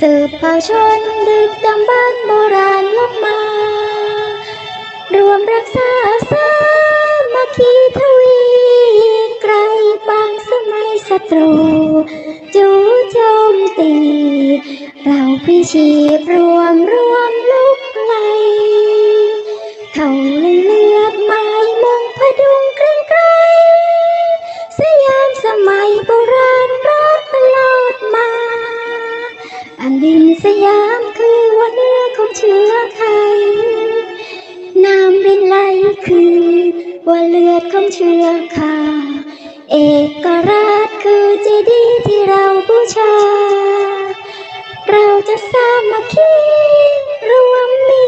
สืบเผ่าชนดึกดำบรรพ์โบราณลบมา รวมรักษาสามัคคีทวีไกลบางสมัยศัตรู จู่โจมตี เราพิชีพรวมรู้ สยามคือวันเนื้อของเชื้อไทยน้ำรินไหลคือว่าเลือดของเชื้อขาเอกราชคือเจดีย์ที่เราบูชา เราจะสามัคคีรวมมี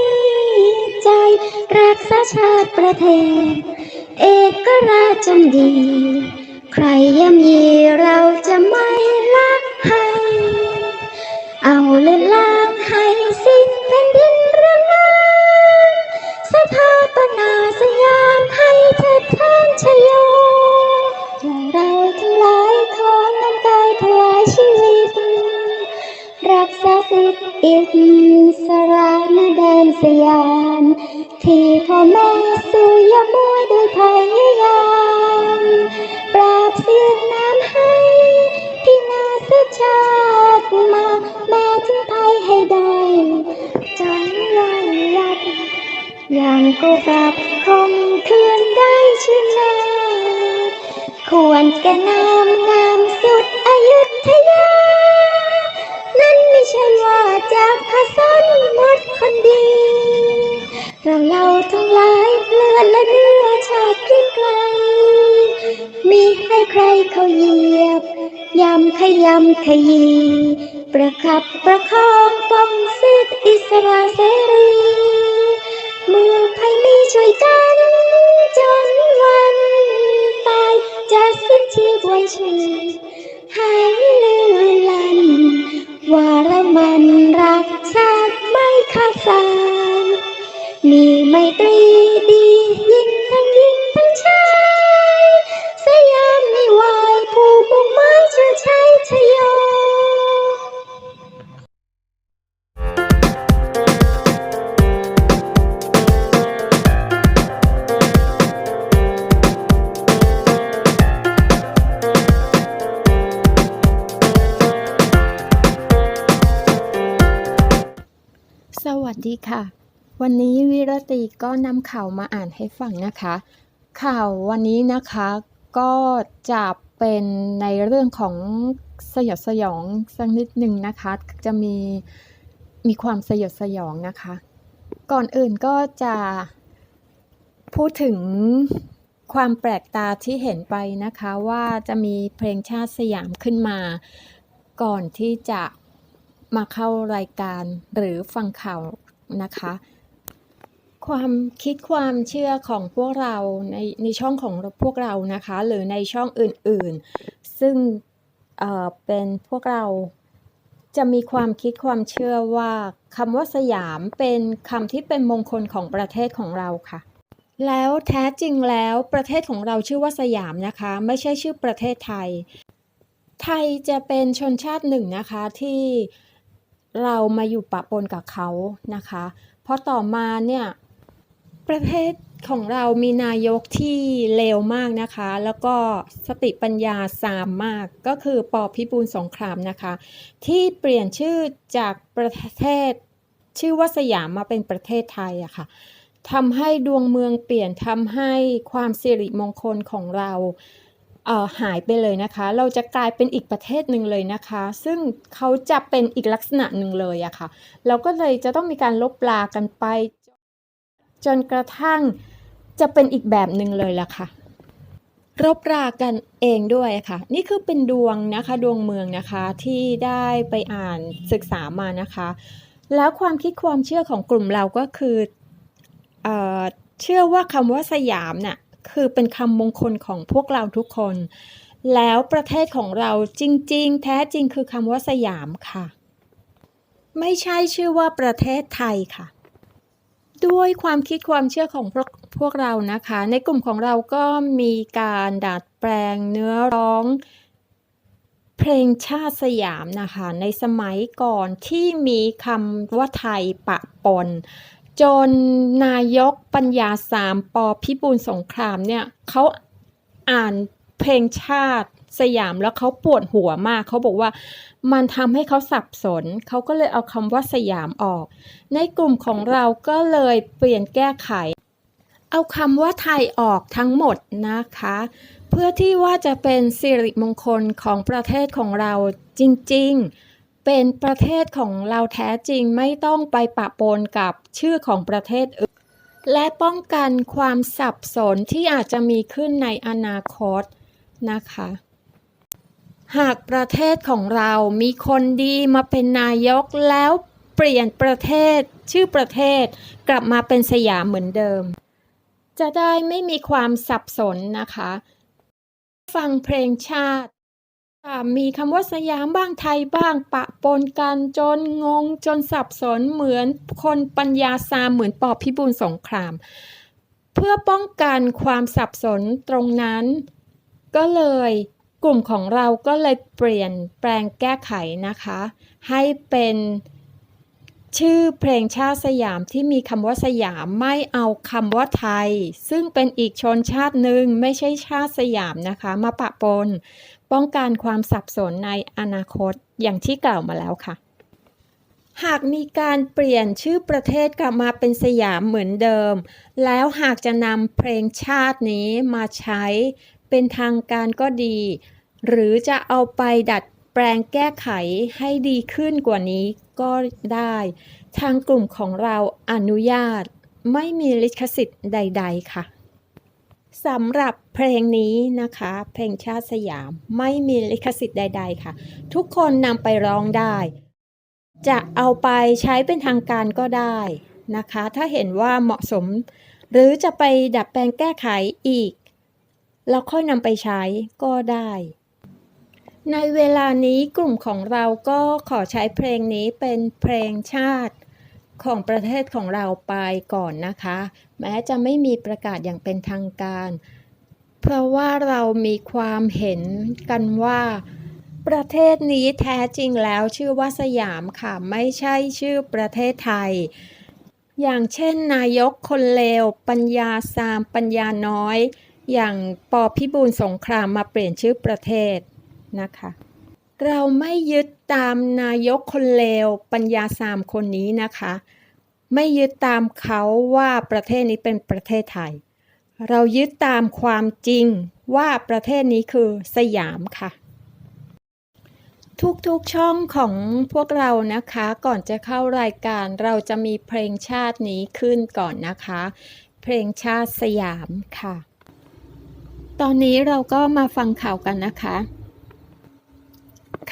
ใจรักษาชาติประเทศ เอกราชจงดี ใครย่ำยีเราจะไม่ละให้ เอาเลือดล้างให้สิ้นแผ่นดินรื่องนางสถาปนาสยามให้เทิดทานชโยเราทั้งหลายขอน้ำกายถวายชีวิต รักษาสิทธิอิสระนแดนสยาม ที่พ่อแม่สู่ยามวยโดยพยายามปราบเสียงน้ำให้ที่นาสชาติมา แม้ถึงภัยให้ได้จนลอยลับยังก็กลับคงคืนได้ชื่อนาควรแก่นามงามสุดอยุธยา นั่นไม่ใช่ว่าจากพระสันหมดคนดี เราเราทั้งหลายเลือดและเนื้อชาติเก่งไกล มีให้ใครเขาเหยียบ ยำขยำขยี ประคับประคองป้องสิทธิอิสระเสรีเมื่อใครมีช่วยกัน จนวันตายจะสิ้นชีพวันชีหายลือลันว่าเรามันรักชาติไม่ขาดสายมีไมตรี วันนี้วิรตีก็นำข่าวมาอ่านให้ฟังนะคะ ข่าววันนี้นะคะก็จะเป็นในเรื่องของสยดสยองสักนิดหนึ่งนะคะ จะมีมีความสยดสยองนะคะ ก่อนอื่นก็จะพูดถึงความแปลกตาที่เห็นไปนะคะว่าจะมีเพลงชาติสยามขึ้นมา ก่อนที่จะมาเข้ารายการหรือฟังข่าวนะคะ ความคิดความเชื่อของพวกเราในในช่องของพวกเรานะคะ หรือในช่องอื่นๆ ซึ่งเอ่อเป็นพวกเราจะมีความคิดความเชื่อว่าคำว่าสยามเป็นคำที่เป็นมงคลของประเทศของเราค่ะ แล้วแท้จริงแล้วประเทศของเราชื่อว่าสยามนะคะ ไม่ใช่ชื่อประเทศไทย ไทยจะเป็นชนชาติหนึ่งนะคะที่เรามาอยู่ปะปนกับเขานะคะ เพราะต่อมาเนี่ย ประเทศของเรามีนายกที่เลวมากนะคะ แล้วก็สติปัญญาสามมากก็คือปอพิบูลสงครามนะคะ ที่เปลี่ยนชื่อจากประเทศชื่อว่าสยามมาเป็นประเทศไทยอะค่ะทำให้ดวงเมืองเปลี่ยนทำให้ความสิริมงคลของเราเออหายไปเลยนะคะ เราจะกลายเป็นอีกประเทศหนึ่งเลยนะคะ ซึ่งเขาจะเป็นอีกลักษณะหนึ่งเลยอะค่ะ เราก็เลยจะต้องมีการลบลากันไป จนกระทั่งจะเป็นอีกแบบหนึ่งเลยล่ะค่ะ รบรากันเองด้วยค่ะ นี่คือเป็นดวงนะคะดวงเมืองนะคะที่ได้ไปอ่านศึกษามานะคะ แล้วความคิดความเชื่อของกลุ่มเราก็คือเอเชื่อว่าคำว่าสยามน่ะคือเป็นคำมงคลของพวกเราทุกคน แล้วประเทศของเราจริง ๆ แท้จริงคือคำว่าสยามค่ะ ไม่ใช่ชื่อว่าประเทศไทยค่ะ ด้วยความคิดความเชื่อของพวกพวกเรานะคะ ในกลุ่มของเราก็มีการดัดแปลงเนื้อร้องเพลงชาติสยามนะคะ ในสมัยก่อนที่มีคำว่าไทยปะปน จนนายกปัญญาสามปอพิบูลสงครามเนี่ยเขาอ่านเพลงชาติ สยามแล้วเขาปวดหัวมาก เขาบอกว่ามันทำให้เขาสับสน เขาก็เลยเอาคำว่าสยามออก ในกลุ่มของเราก็เลยเปลี่ยนแก้ไข เอาคำว่าไทยออกทั้งหมดนะคะ เพื่อที่ว่าจะเป็นสิริมงคลของประเทศของเราจริง ๆเป็นประเทศของเราแท้จริงไม่ต้องไปปะปนกับชื่อของประเทศอื่น และป้องกันความสับสนที่อาจจะมีขึ้นในอนาคตนะคะ หากประเทศของเรามีคนดีมาเป็นนายกแล้วเปลี่ยนประเทศ ชื่อประเทศ กลับมาเป็นสยามเหมือนเดิม จะได้ไม่มีความสับสนนะคะ ฟังเพลงชาติมีคำว่าสยามบ้างไทยบ้างปะปนกันจนงงจนสับสนเหมือนคนปัญญาซามเหมือนปอบพิบูลสงคราม เพื่อป้องกันความสับสนตรงนั้น ก็เลย กลุ่มของเราก็เลยเปลี่ยนแปลงแก้ไขนะคะ ให้เป็นชื่อเพลงชาติสยามที่มีคำว่าสยามไม่เอาคำว่าไทย ซึ่งเป็นอีกชนชาติหนึ่งไม่ใช่ชาติสยามนะคะ มาปะปน ป้องกันความสับสนในอนาคตอย่างที่กล่าวมาแล้วค่ะ หากมีการเปลี่ยนชื่อประเทศกลับมาเป็นสยามเหมือนเดิม แล้วหากจะนำเพลงชาตินี้มาใช้ เป็นทางการก็ดี หรือจะเอาไปดัดแปลงแก้ไขให้ดีขึ้นกว่านี้ก็ได้ ทางกลุ่มของเราอนุญาตไม่มีลิขสิทธิ์ใด ๆ ค่ะสำหรับเพลงนี้นะคะ เพลงชาติสยามไม่มีลิขสิทธิ์ใด ๆ ค่ะ ทุกคนนำไปร้องได้ จะเอาไปใช้เป็นทางการก็ได้นะคะ ถ้าเห็นว่าเหมาะสม หรือจะไปดัดแปลงแก้ไขอีก แล้วค่อยนำไปใช้ก็ได้ ในเวลานี้กลุ่มของเราก็ขอใช้เพลงนี้เป็นเพลงชาติของประเทศของเราไปก่อนนะคะ แม้จะไม่มีประกาศอย่างเป็นทางการ เพราะว่าเรามีความเห็นกันว่า ประเทศนี้แท้จริงแล้วชื่อว่าสยามค่ะ ไม่ใช่ชื่อประเทศไทย อย่างเช่นนายกคนเลว ปัญญาซามปัญญาน้อย อย่างปอพิบูลสงครามมาเปลี่ยนชื่อประเทศนะคะ เราไม่ยึดตามนายกคนเลวปัญญาสามคนนี้นะคะ ไม่ยึดตามเขาว่าประเทศนี้เป็นประเทศไทย เรายึดตามความจริงว่าประเทศนี้คือสยามค่ะทุกๆช่องของพวกเรานะคะก่อนจะเข้ารายการเราจะมีเพลงชาตินี้ขึ้นก่อนนะคะ เพลงชาติสยามค่ะ ตอนนี้เราก็มาฟังข่าวกันนะคะ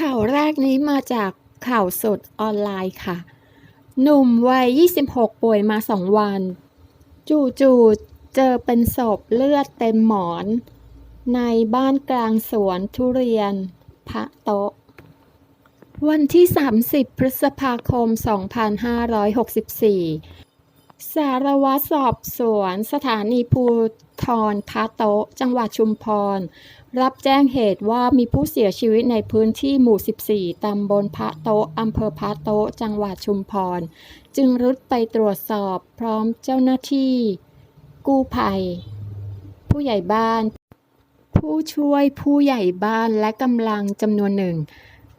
ข่าวแรกนี้มาจากข่าวสดออนไลน์ค่ะ หนุ่มวัย 26 ป่วยมา 2 วัน จู่ๆเจอเป็นศพเลือดเต็มหมอน ในบ้านกลางสวนทุเรียน พระโต๊ะวันที่ 30 พฤษภาคม 2564 สารวัตรสอบสวน สถานีภูทรพระโต๊ะจังหวัดชุมพร รับแจ้งเหตุว่ามีผู้เสียชีวิตในพื้นที่หมู่ 14 ตำบลพระโต๊ะอำเภอพระโต๊ะจังหวัดชุมพร จึงรุดไปตรวจสอบพร้อมเจ้าหน้าที่ กู้ภัย ผู้ใหญ่บ้าน ผู้ช่วยผู้ใหญ่บ้านและกำลังจำนวนหนึ่ง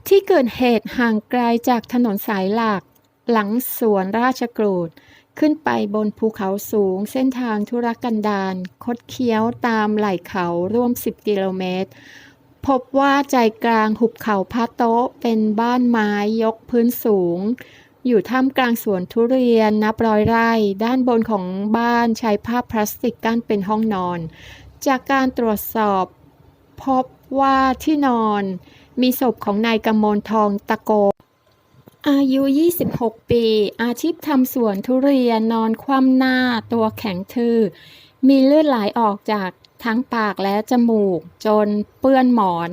ที่เกิดเหตุห่างไกลจากถนนสายหลัก หลังสวนราชกรูด ขึ้นไปบนภูเขาสูงเส้นทางธุรกันดารคดเคี้ยวตามไหล่เขาร่วม 10 กิโลเมตร พบว่าใจกลางหุบเขาพระโต๊ะเป็นบ้านไม้ยกพื้นสูง อยู่ท่ามกลางสวนทุเรียนนับร้อยไร่ ด้านบนของบ้านใช้ผ้าพลาสติกกั้นเป็นห้องนอน จากการตรวจสอบ พบว่าที่นอน มีศพของนายกำมลทองตะโก อายุ 26 ปี อาชีพทำสวนทุเรียนนอนคว่ำหน้าตัวแข็งทื่อ มีเลือดไหลออกจากทั้งปากและจมูก จนเปื้อนหมอน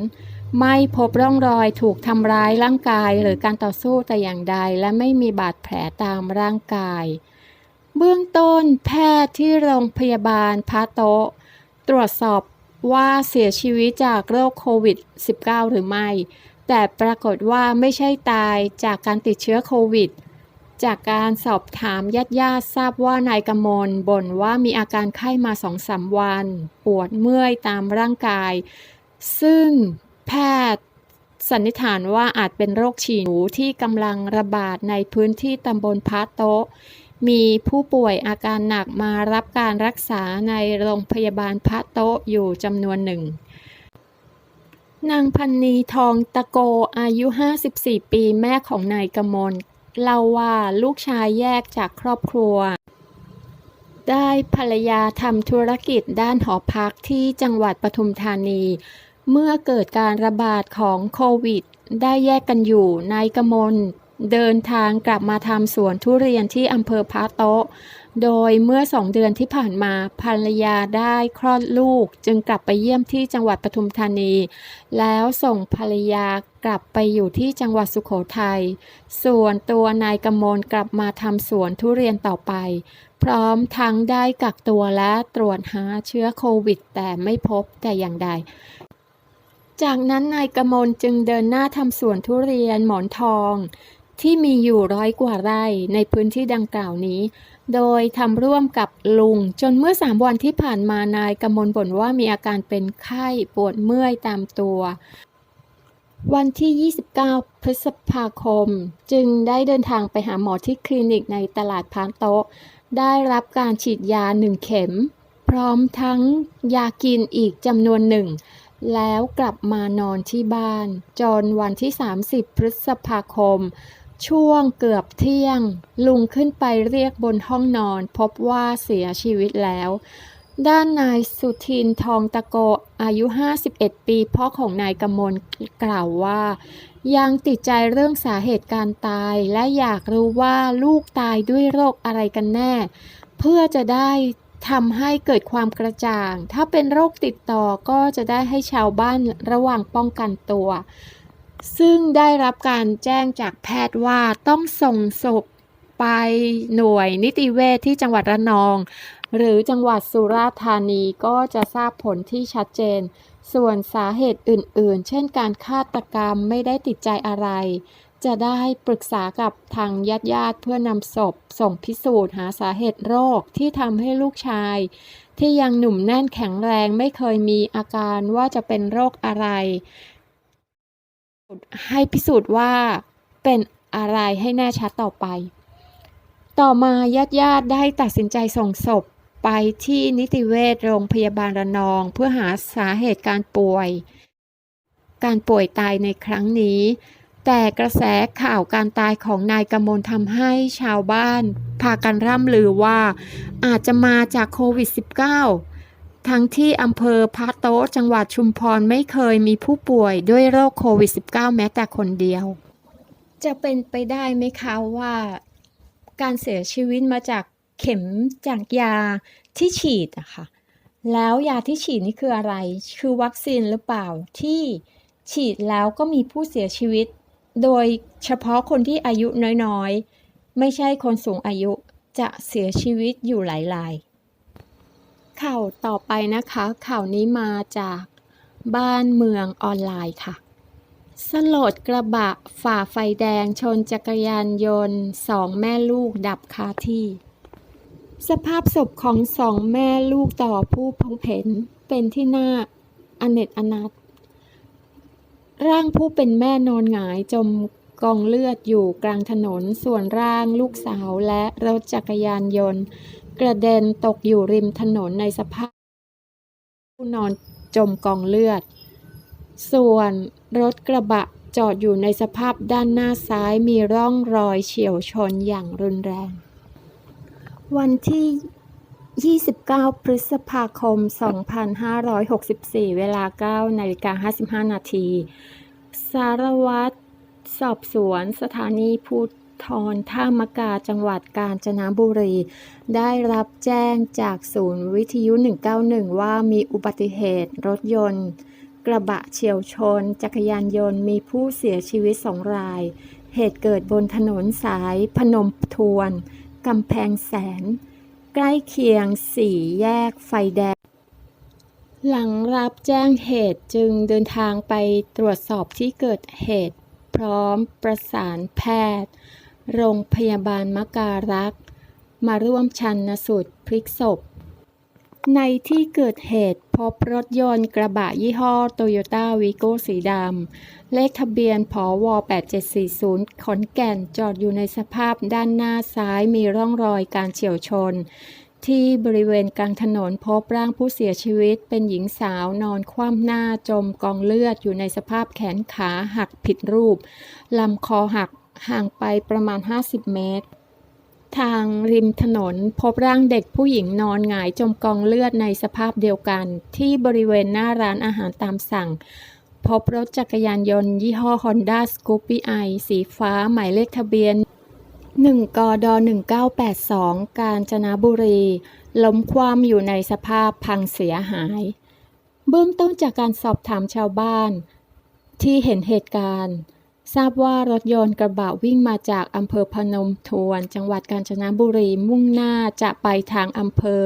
ไม่พบร่องรอยถูกทำร้ายร่างกายหรือการต่อสู้แต่อย่างใด และไม่มีบาดแผลตามร่างกาย เบื้องต้นแพทย์ที่โรงพยาบาลพระโตะ ตรวจสอบว่าเสียชีวิตจากโรคโควิด -19 หรือไม่ แต่ปรากฏว่าไม่ใช่ตายจากการติดเชื้อโควิด จากการสอบถามญาติญาติทราบว่านายกมลบ่นว่ามีอาการไข้มาสองสามวัน ปวดเมื่อยตามร่างกาย ซึ่งแพทย์สันนิษฐานว่าอาจเป็นโรคฉี่หนูที่กำลังระบาดในพื้นที่ตำบลพระโต๊ะมีผู้ป่วยอาการหนักมารับการรักษาในโรงพยาบาลพระโต๊ะอยู่จำนวนหนึ่ง นางพันนีทองตะโกอายุ 54 ปีแม่ของนายกมลเล่าว่าลูกชายแยกจากครอบครัว ได้ภรรยาทำธุรกิจด้านหอพักที่จังหวัดปทุมธานี เมื่อเกิดการระบาดของโควิด ได้แยกกันอยู่นายกมลเดินทางกลับมาทำสวนทุเรียนที่อำเภอพระโต๊ะ โดยเมื่อสองเดือนที่ผ่านมาภรรยาได้คลอดลูก จึงกลับไปเยี่ยมที่จังหวัดปทุมธานี แล้วส่งภรรยากลับไปอยู่ที่จังหวัดสุโขทัยส่วนตัวนายกมลกลับมาทำสวนทุเรียนต่อไป พร้อมทั้งได้กักตัวและตรวจหาเชื้อโควิด แต่ไม่พบแต่อย่างใดจากนั้นนายกมลจึงเดินหน้าทำสวนทุเรียนหมอนทอง ที่มีอยู่ร้อยกว่าไร่ในพื้นที่ดังกล่าวนี้ โดยทำร่วมกับลุง จนเมื่อสามวันที่ผ่านมานายกมลบ่นว่ามีอาการเป็นไข้ปวดเมื่อยตามตัว วันที่ 29 พฤษภาคม จึงได้เดินทางไปหาหมอที่คลินิกในตลาดพานโต๊ะ ได้รับการฉีดยาหนึ่งเข็ม พร้อมทั้งยากินอีกจำนวนหนึ่ง แล้วกลับมานอนที่บ้าน จนวันที่ 30 พฤษภาคม ช่วงเกือบเที่ยง ลุงขึ้นไปเรียกบนห้องนอน พบว่าเสียชีวิตแล้ว ด้านนายสุทินทองตะโกอายุ 51 ปีพ่อของนายกมลกล่าวว่า ยังติดใจเรื่องสาเหตุการตายและอยากรู้ว่าลูกตายด้วยโรคอะไรกันแน่ เพื่อจะได้ทำให้เกิดความกระจ่าง ถ้าเป็นโรคติดต่อก็จะได้ให้ชาวบ้านระวังป้องกันตัว ซึ่งได้รับการแจ้งจากแพทย์ว่าต้องส่งศพไปหน่วยนิติเวชที่จังหวัดระนอง หรือจังหวัดสุราษฎร์ธานีก็จะทราบผลที่ชัดเจน ส่วนสาเหตุอื่นๆ เช่นการฆาตกรรมไม่ได้ติดใจอะไร จะได้ปรึกษากับทางญาติญาติๆเพื่อนำศพ ส่งพิสูจน์หาสาเหตุโรคที่ทำให้ลูกชาย ที่ยังหนุ่มแน่นแข็งแรงไม่เคยมีอาการว่าจะเป็นโรคอะไร ให้พิสูจน์ว่าเป็นอะไรให้แน่ชัดต่อไป ต่อมาญาติญาติๆได้ตัดสินใจส่งศพไปที่นิติเวชโรงพยาบาลระนอง เพื่อหาสาเหตุการป่วย การป่วยตายในครั้งนี้ แต่กระแสข่าวการตายของนายกมลทำให้ชาวบ้าน พากันร่ำลือว่าอาจจะมาจากโควิด -19 ทั้งที่อำเภอพะโต๊ะจังหวัดชุมพรไม่เคยมีผู้ป่วยด้วยโรคโควิด -19 แม้แต่คนเดียว จะเป็นไปได้ไหมคะว่า การเสียชีวิตมาจากเข็มจากยาที่ฉีดอะค่ะ แล้วยาที่ฉีดนี่คืออะไร คือวัคซีนหรือเปล่าที่ฉีดแล้วก็มีผู้เสียชีวิต โดยเฉพาะคนที่อายุน้อยๆ ไม่ใช่คนสูงอายุจะเสียชีวิตอยู่หลายราย ข่าวต่อไปนะคะ ข่าวนี้มาจากบ้านเมืองออนไลน์ค่ะ สลดกระบะฝ่าไฟแดงชนจักรยานยนต์สองแม่ลูกดับคาที่ สภาพศพของสองแม่ลูกต่อผู้พบเห็นเป็นที่หน่าอเนจอนาถร่างผู้เป็นแม่นอนหงายจมกองเลือดอยู่กลางถนนส่วนร่างลูกสาวและรถจักรยานยนต์ กระเด็นตกอยู่ริมถนนในสภาพ ผู้นอนจมกองเลือด ส่วนรถกระบะจอดอยู่ในสภาพด้านหน้าซ้ายมีร่องรอยเฉียวชนอย่างรุนแรง วันที่ 29 พฤษภาคม 2564 เวลา9นาฬิกา55 นาที สารวัตรสอบสวนสถานีภูท รท่ามกาจังหวัดกาญจนบุรี ได้รับแจ้งจากศูนย์วิทยุ 191 ว่ามีอุบัติเหตุรถยนต์ กระบะเฉียวชน จักรยานยนต์มีผู้เสียชีวิตสองราย เหตุเกิดบนถนนสายพนมทวนกำแพงแสน ใกล้เคียงสี่แยกไฟแดงหลังรับแจ้งเหตุจึงเดินทางไปตรวจสอบที่เกิดเหตุ พร้อมประสานแพทย์ โรงพยาบาลมการักษ์มาร่วมชันสูตรพลิกศพ ในที่เกิดเหตุพบรถยนต์กระบะยี่ห้อโตโยต้าวีโก้สีดำ เลขทะเบียนพว8740 ขอนแก่นจอดอยู่ในสภาพด้านหน้าซ้ายมีร่องรอยการเฉียวชน ที่บริเวณกลางถนนพบร่างผู้เสียชีวิตเป็นหญิงสาวนอนคว่ำหน้าจมกองเลือดอยู่ในสภาพแขนขาหักผิดรูป ลำคอหัก ห่างไปประมาณ 50 เมตร ทางริมถนนพบร่างเด็กผู้หญิงนอนหงายจมกองเลือดในสภาพเดียวกัน ที่บริเวณหน้าร้านอาหารตามสั่ง พบรถจักรยานยนต์ยี่ห้อ Honda Scoopy i สีฟ้าหมายเลขทะเบียน 1 กด 1982 กาญจนบุรี ล้มคว่ำอยู่ในสภาพพังเสียหาย เบื้องต้นจากการสอบถามชาวบ้าน ที่เห็นเหตุการณ์ ทราบว่ารถยนต์กระบะวิ่งมาจากอำเภอพนมทวน จังหวัดกาญจนบุรีมุ่งหน้าจะไปทางอำเภอ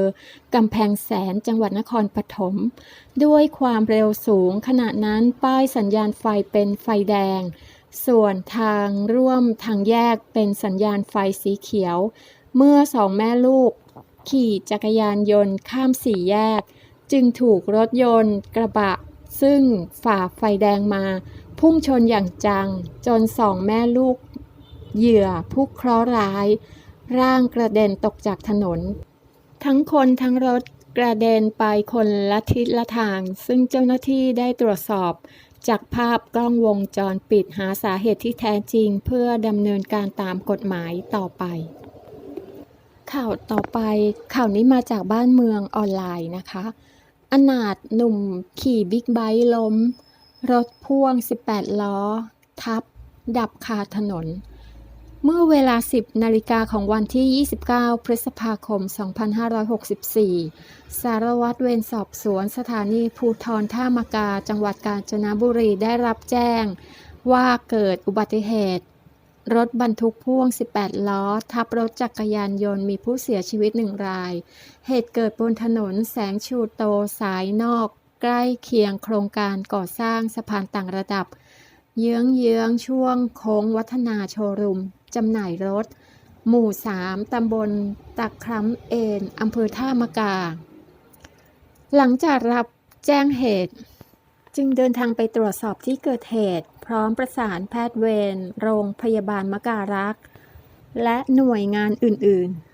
กำแพงแสนจังหวัดนครปฐมด้วยความเร็วสูงขณะนั้นป้ายสัญญาณไฟเป็นไฟแดง ส่วนทางร่วมทางแยกเป็นสัญญาณไฟสีเขียว เมื่อสองแม่ลูก ขี่จักรยานยนต์ข้ามสี่แยก จึงถูกรถยนต์กระบะซึ่งฝ่าไฟแดงมา พุ่งชนอย่างจัง จนสองแม่ลูก เหยื่อผู้เคราะห์ร้าย ร่างกระเด็นตกจากถนน ทั้งคนทั้งรถกระเด็นไปคนละทิศละทาง ซึ่งเจ้าหน้าที่ได้ตรวจสอบจากภาพกล้องวงจรปิดหาสาเหตุที่แท้จริงเพื่อดำเนินการตามกฎหมายต่อไป ข่าวต่อไป ข่าวนี้มาจากบ้านเมืองออนไลน์นะคะ อนาถหนุ่มขี่บิ๊กไบค์ล้ม รถพ่วง 18 ล้อ ทับ ดับคาถนน เมื่อเวลา 10 นาฬิกาของวันที่ 29 พฤษภาคม 2564 สารวัตรเวรสอบสวนสถานีภูทรท่ามากา จังหวัดกาญจนบุรีได้รับแจ้ง ว่าเกิดอุบัติเหตุ รถบรรทุกพ่วง 18 ล้อ ทับรถจักรยานยนต์มีผู้เสียชีวิตหนึ่งราย เหตุเกิดบนถนนแสงชูโตสายนอก ใกล้เคียงโครงการก่อสร้างสะพานต่างระดับ เยื้องเยื้องช่วงโค้งวัฒนาโชรูมจำหน่ายรถ หมู่ 3 ตำบลตักคร้ำเอนอำเภอท่ามะกา หลังจากรับแจ้งเหตุ จึงเดินทางไปตรวจสอบที่เกิดเหตุ พร้อมประสานแพทย์เวรโรงพยาบาลมะการักษ์และหน่วยงานอื่น ๆ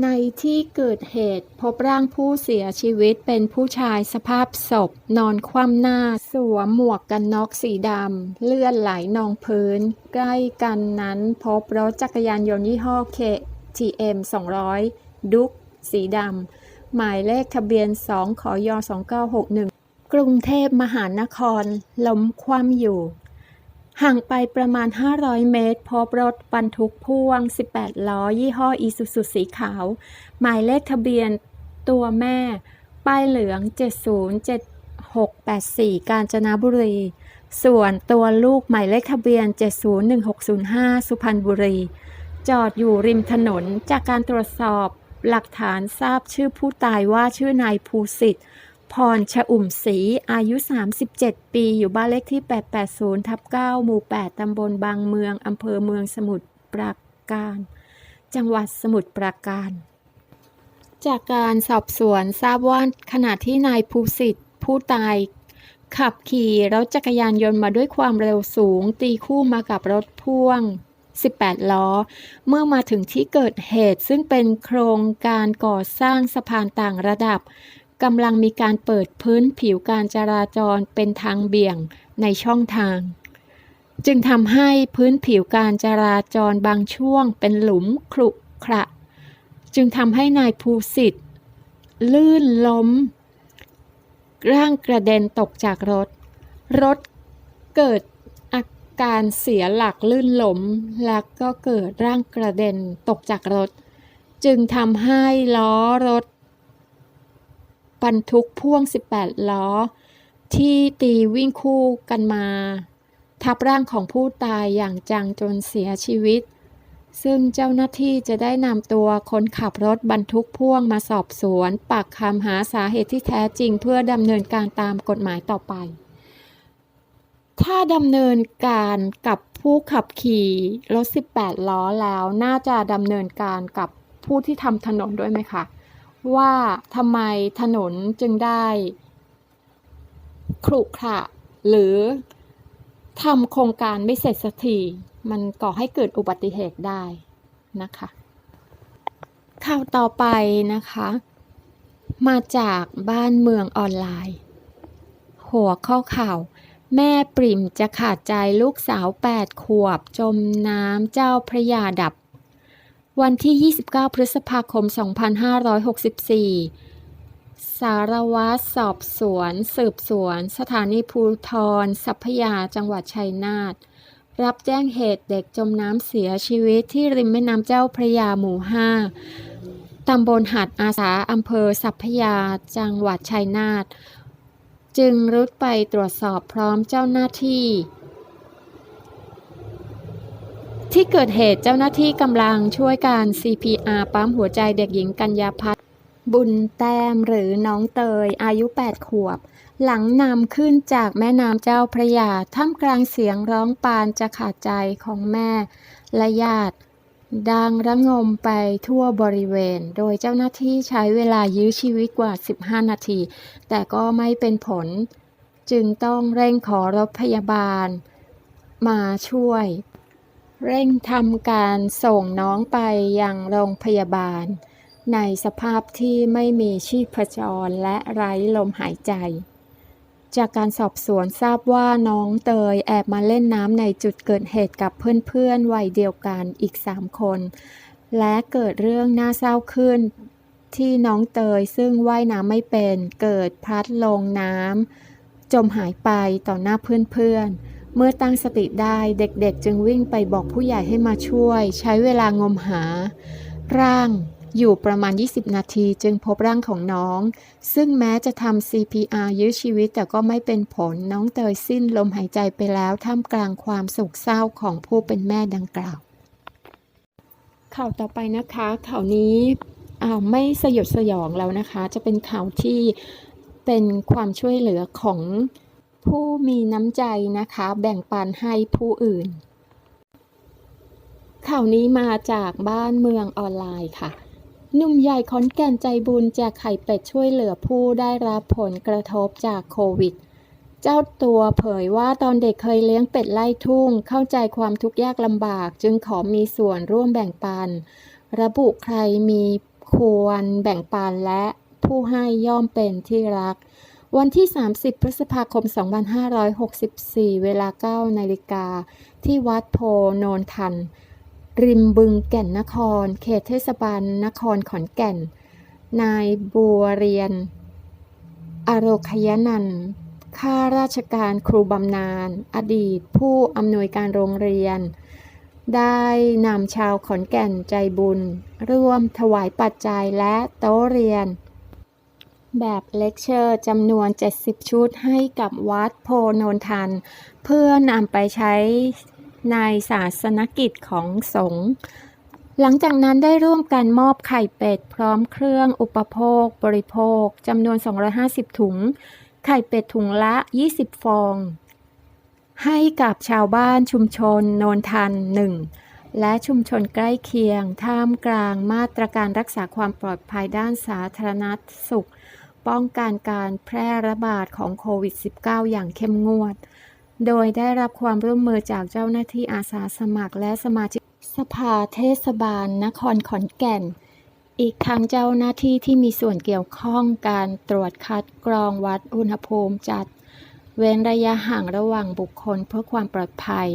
ในที่เกิดเหตุพบร่างผู้เสียชีวิตเป็นผู้ชายสภาพศพ นอนคว่ำหน้า สวมหมวกกันน็อกสีดำ เลือดไหลนองพื้น ใกล้กันนั้นพบรถจักรยานยนต์ยี่ห้อ KTM 200 ดุกสีดำ หมายเลขทะเบียน 2 ขอย 2961 กรุงเทพมหานครล้มคว่ำอยู่ ห่างไปประมาณ 500 เมตร พบรถบรรทุกพ่วง 18 ล้อ ยี่ห้ออีซูซูสีขาว หมายเลขทะเบียนตัวแม่ ป้ายเหลือง 707684 กาญจนบุรี ส่วนตัวลูกหมายเลขทะเบียน 701605 สุพรรณบุรี จอดอยู่ริมถนนจากการตรวจสอบหลักฐานทราบชื่อผู้ตายว่าชื่อนายภูสิทธิ์ พรชอุ่มศรีอายุ 37 ปี อยู่บ้านเลขที่ 880 ทับ 9 หมู่ 8 ตำบลบางเมือง อำเภอเมืองสมุทรปราการ จังหวัดสมุทรปราการ จากการสอบสวนทราบว่าขณะที่นายภูสิทธิ์ผู้ตาย ขับขี่รถจักรยานยนต์มาด้วยความเร็วสูง ตีคู่มากับรถพ่วง 18 ล้อ เมื่อมาถึงที่เกิดเหตุซึ่งเป็นโครงการก่อสร้างสะพานต่างระดับ กำลังมีการเปิดพื้นผิวการจราจรเป็นทางเบี่ยงในช่องทาง จึงทำให้พื้นผิวการจราจรบางช่วงเป็นหลุมขรุขระ จึงทำให้นายภูสิทธิ์ลื่นล้ม ร่างกระเด็นตกจากรถ รถเกิดอาการเสียหลักลื่นล้ม และก็เกิดร่างกระเด็นตกจากรถ จึงทำให้ล้อรถ บรรทุกพ่วง 18 ล้อ ที่ตีวิ่งคู่กันมา ทับร่างของผู้ตายอย่างจังจนเสียชีวิต ซึ่งเจ้าหน้าที่จะได้นำตัวคนขับรถบรรทุกพ่วงมาสอบสวน ปากคำหาสาเหตุที่แท้จริงเพื่อดำเนินการตามกฎหมายต่อไปถ้าดำเนินการกับผู้ขับขี่รถ 18 ล้อแล้ว น่าจะดำเนินการกับผู้ที่ทำถนนด้วยไหมคะ ว่าทำไมถนนจึงได้ขรุขระหรือทำโครงการไม่เสร็จสักทีมันก่อให้เกิดอุบัติเหตุได้นะคะข่าวต่อไปนะคะ มาจากบ้านเมืองออนไลน์ หัวข้อข่าว แม่ปริ่มจะขาดใจลูกสาว 8 ขวบ จมน้ำเจ้าพระยาดับ วันที่ 29 พฤษภาคม 2564 สารวัตรสอบสวน สืบสวน สถานีภูทรสัพยาจังหวัดชัยนาท รับแจ้งเหตุเด็กจมน้ำเสียชีวิตที่ริมแม่น้ำเจ้าพระยาหมู่ 5 ตำบลหาดอาสาอำเภอสัพยาจังหวัดชัยนาท จึงรุดไปตรวจสอบพร้อมเจ้าหน้าที่ ที่เกิดเหตุเจ้าหน้าที่กำลังช่วยการ CPR ปั๊มหัวใจเด็กหญิงกัญญาพัฒน์บุญแต้มหรือน้องเตยอายุ 8 ขวบ หลังนำขึ้นจากแม่น้ำเจ้าพระยาท่ามกลางเสียงร้องปานจะขาดใจของแม่ และญาติ ดังระงมไปทั่วบริเวณ โดยเจ้าหน้าที่ใช้เวลายื้อชีวิตกว่า 15 นาที แต่ก็ไม่เป็นผล จึงต้องเร่งขอรถพยาบาล มาช่วย เร่งทำการส่งน้องไปยังโรงพยาบาล ในสภาพที่ไม่มีชีพจรและไร้ลมหายใจ จากการสอบสวนทราบว่าน้องเตยแอบมาเล่นน้ำในจุดเกิดเหตุกับเพื่อนๆวัยเดียวกันอีก 3 คน และเกิดเรื่องน่าเศร้าขึ้น ที่น้องเตยซึ่งว่ายน้ำไม่เป็น เกิดพลัดลงน้ำจมหายไปต่อหน้าเพื่อนๆ เมื่อตั้งสติได้เด็กๆ จึงวิ่งไปบอกผู้ใหญ่ให้มาช่วย ใช้เวลางมหา ร่างอยู่ประมาณ 20 นาทีจึงพบร่างของน้อง ซึ่งแม้จะทำ CPR ยื้อชีวิตแต่ก็ไม่เป็นผลน้องเตยสิ้นลมหายใจไปแล้วท่ามกลางความโศกเศร้าของผู้เป็นแม่ดังกล่าว ข่าวต่อไปนะคะข่าวนี้อ้าวไม่สยดสยองแล้วนะคะ จะเป็นข่าวที่เป็นความช่วยเหลือของ ผู้มีน้ำใจนะคะ แบ่งปันให้ผู้อื่น ข่าวนี้มาจากบ้านเมืองออนไลน์ค่ะ หนุ่มใหญ่ขอนแก่นใจบุญแจกไข่เป็ดช่วยเหลือผู้ได้รับผลกระทบจากโควิด เจ้าตัวเผยว่าตอนเด็กเคยเลี้ยงเป็ดไล่ทุ่ง เข้าใจความทุกข์ยากลำบาก จึงขอมีส่วนร่วมแบ่งปัน ระบุใครมีควรแบ่งปันและผู้ให้ย่อมเป็นที่รัก วันที่ 30 พฤษภาคม 2564 เวลา 9 นาฬิกา ที่วัดโพโนนทัน ริมบึงแก่นนคร เขตเทศบาลนครขอนแก่น นายบัวเรียน อโรคยนันข้าราชการครูบำนาญ อดีตผู้อำนวยการโรงเรียน ได้นำชาวขอนแก่นใจบุญ ร่วมถวายปัจจัยและโต๊ะเรียน แบบเลคเชอร์จำนวน 70 ชุดให้กับวัดโพนนทัน เพื่อนำไปใช้ในศาสนกิจของสงฆ์หลังจากนั้นได้ร่วมกันมอบไข่เป็ด พร้อมเครื่องอุปโภค บริโภคจำนวน 250 ถุง ไข่เป็ดถุงละ 20 ฟอง ให้กับชาวบ้านชุมชนโนนทันหนึ่งและชุมชนใกล้เคียง ท่ามกลางมาตรการรักษาความปลอดภัยด้านสาธารณสุข ป้องกันการแพร่ระบาดของโควิด -19 อย่างเข้มงวด โดยได้รับความร่วมมือจากเจ้าหน้าที่อาสาสมัครและสมาชิกสภาเทศบาลนครขอนแก่น อีกทั้งเจ้าหน้าที่ที่มีส่วนเกี่ยวข้องการตรวจคัดกรองวัดอุณหภูมิจัด เว้นระยะห่างระหว่างบุคคลเพื่อความปลอดภัย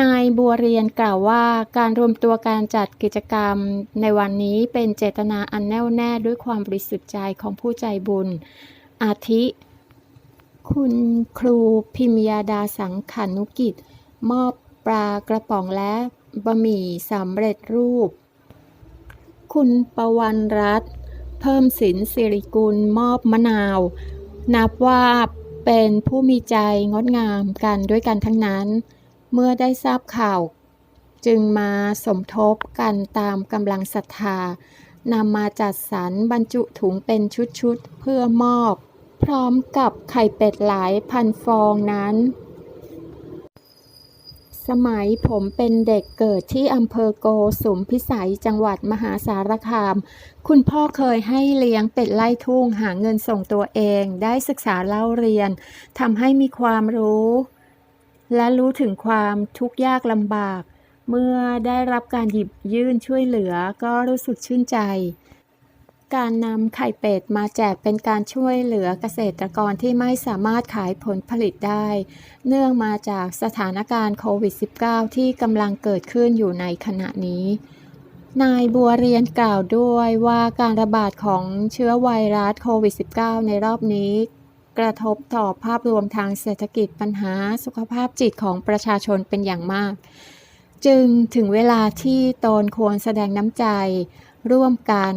นายบัวเรียนกล่าวว่าการรวมตัวการจัดกิจกรรมในวันนี้เป็นเจตนาอันแน่วแน่ด้วยความบริสุทธิ์ใจของผู้ใจบุญ อาทิ คุณครูพิมยาดาสังขานุกิจ มอบปลากระป๋องและบะหมี่สำเร็จรูป คุณประวันรัตเพิ่มสินสิริกุลมอบมะนาว นับว่าเป็นผู้มีใจงดงามกันด้วยกันทั้งนั้น เมื่อได้ทราบข่าว จึงมาสมทบกันตามกำลังศรัทธานำมาจัดสรรบรรจุถุงเป็นชุดๆ เพื่อมอบ พร้อมกับไข่เป็ดหลายพันฟองนั้น สมัยผมเป็นเด็กเกิดที่อำเภอโกสุมพิสัยจังหวัดมหาสารคาม คุณพ่อเคยให้เลี้ยงเป็ดไล่ทุ่งหาเงินส่งตัวเอง ได้ศึกษาเล่าเรียนทำให้มีความรู้ และรู้ถึงความทุกข์ยากลำบาก เมื่อได้รับการหยิบยื่นช่วยเหลือก็รู้สึกชื่นใจ การนำไข่เป็ดมาแจกเป็นการช่วยเหลือเกษตรกรที่ไม่สามารถขายผลผลิตได้ เนื่องมาจากสถานการณ์โควิด -19 ที่กำลังเกิดขึ้นอยู่ในขณะนี้นายบัวเรียนกล่าวด้วยว่าการระบาดของเชื้อไวรัสโควิด -19 ในรอบนี้ กระทบต่อภาพรวมทางเศรษฐกิจปัญหาสุขภาพจิตของประชาชนเป็นอย่างมาก จึงถึงเวลาที่ตนควรแสดงน้ำใจร่วมกัน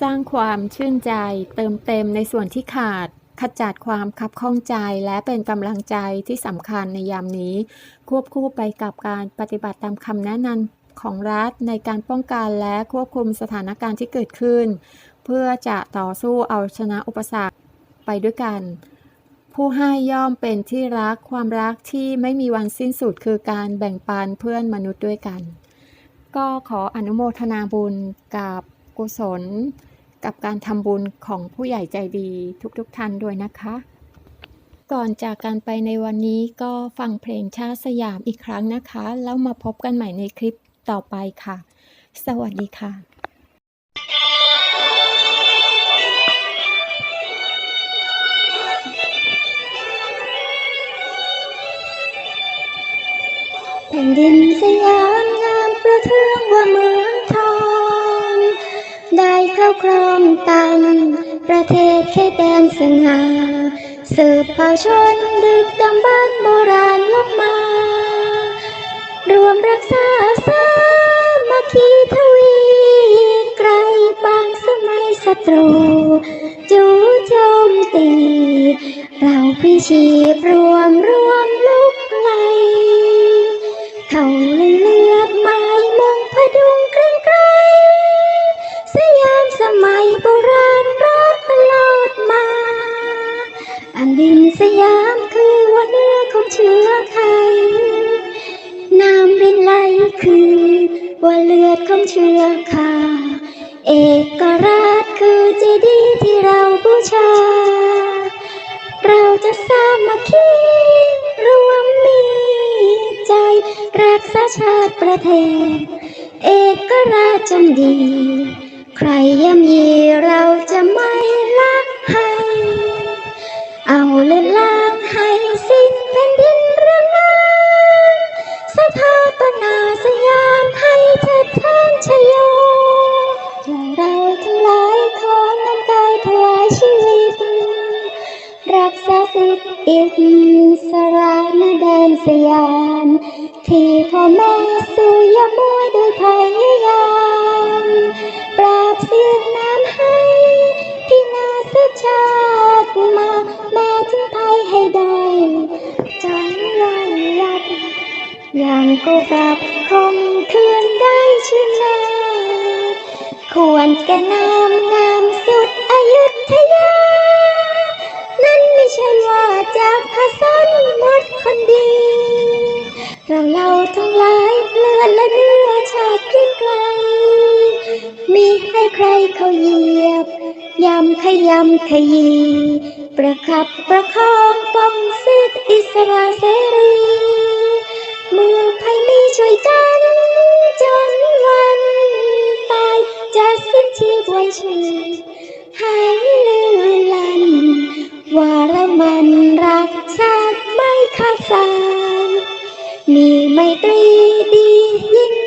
สร้างความชื่นใจเติมเต็มในส่วนที่ขาดขจัดความคับข้องใจและเป็นกำลังใจที่สำคัญในยามนี้ ควบคู่ไปกับการปฏิบัติตามคำแนะนำของรัฐในการป้องกันและควบคุมสถานการณ์ที่เกิดขึ้น เพื่อจะต่อสู้เอาชนะอุปสรรค ไปด้วยกัน ผู้ให้ย่อมเป็นที่รักความรักที่ไม่มีวันสิ้นสุดคือการแบ่งปันเพื่อนมนุษย์ด้วยกัน ก็ขออนุโมทนาบุญกับกุศล กับการทำบุญของผู้ใหญ่ใจดีทุกๆทท่านด้วยนะคะก่อนจากการไปในวันนี้ก็ฟังเพลงชาติสยามอีกครั้งนะคะ แล้วมาพบกันใหม่ในคลิปต่อไปค่ะ สวัสดีค่ะ แผ่นดินสยามงามประเทืองว่าเมืองทอง ได้เข้าครองตังประเทศเขตแดนสง่าสืบเผ่าชนดึกดำบรรพ์โบราณลบมา รวมรักษาสามัคคีทวีไกลบางสมัยศัตรู จู่โจมตี เราพิชีพรวมรวมลุกไล เขาเลยเลือดไม้มงพดุงเกรงไกรสยามสมัยโบราณรักตลอดมาแผ่นดินสยามคือว่าเนื้อของเชื้อไทยน้ำรินไหลคือว่าเลือดของเชื้อขาเอกราชคือเจดีย์ที่เราบูชา เราจะสามัคคี รักษาชาติประเทศ เอกราชจงดี ใครย่ำยีเราจะไม่ละให้ เอาเลือดล้างให้สิ้นแผ่นดินเรืองามสถาปนาสยามให้เทิดทานชโยเราทั้งหลายขอนำกายถวายชีวิต รักษาสิทธิอิสระนแดนสยาม ที่พ่อแม่สู่ยามวยโดยพยายามปราบเสียงน้ำให้ที่นาสชาติมา แม้ถึงภัยให้ได้จนลอยลับยังก็กลับคงคืนได้ชื่อนาควรแก่นามงามสุดอายุธยา นั่นไม่ใช่ว่าจากพระสันหมดคนดี เราเราทั้งหลายเลือดและเนื้อชาติไกลมีให้ใครเขาเหยียบยำขยำขยีประคับประคองป้องสิทธิอิสระเสรีเมื่อใครมีช่วยกัน จนวันตายจะสิ้นชีพไว้ชีให้ลือลันว่าเรามันรักชาติไม่ขาดสาย มีไมตรีดียิ่ง